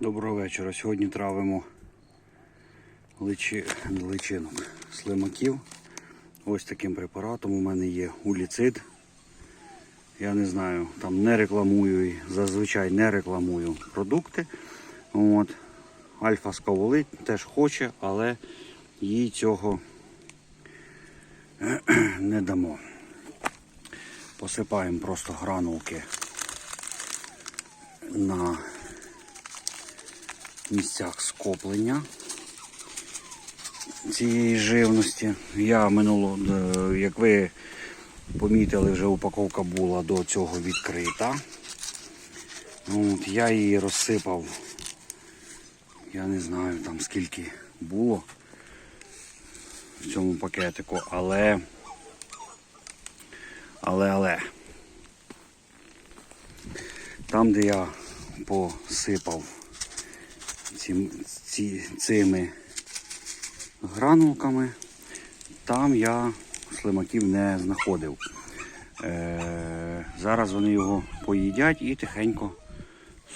Доброго вечора. Сьогодні травимо личи... личинок слимаків. Ось таким препаратом у мене є уліцид. Я не знаю, там не рекламую і зазвичай не рекламую продукти. От. Альфа скаволить теж хоче, але їй цього не дамо. Посипаємо просто гранулки на місцях скоплення цієї живності. Я минуло, е, як ви помітили, вже упаковка була до цього відкрита. От, я її розсипав, я не знаю там скільки було в цьому пакетику, але, але, але, там, де я посипав ці, ці, цими гранулками, там я слимаків не знаходив. Е, зараз вони його поїдять і тихенько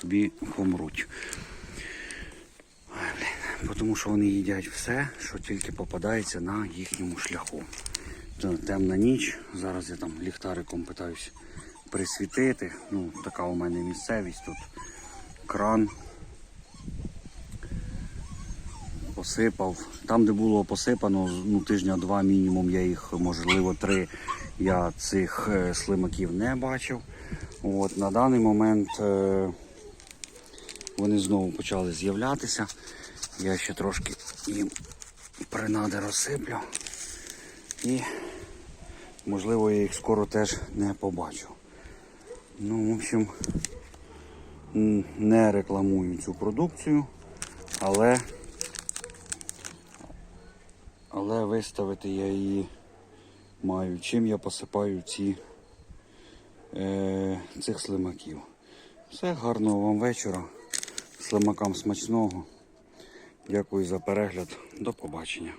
собі помруть. Тому що вони їдять все, що тільки попадається на їхньому шляху. Темна ніч. Зараз я там ліхтариком питаюсь присвітити. Ну, така у мене місцевість тут. Кран посипав. Там, де було посипано, ну, тижня два мінімум, я їх, можливо, три. Я цих е, слимаків не бачив. От, на даний момент е, вони знову почали з'являтися. Я ще трошки їм принади розсиплю. І, можливо, я їх скоро теж не побачу. Ну, в общем, не рекламую цю продукцію, але але виставити я її маю. Чим я посипаю ці, е, цих слимаків. Все, гарного вам вечора. Слимакам смачного. Дякую за перегляд. До побачення.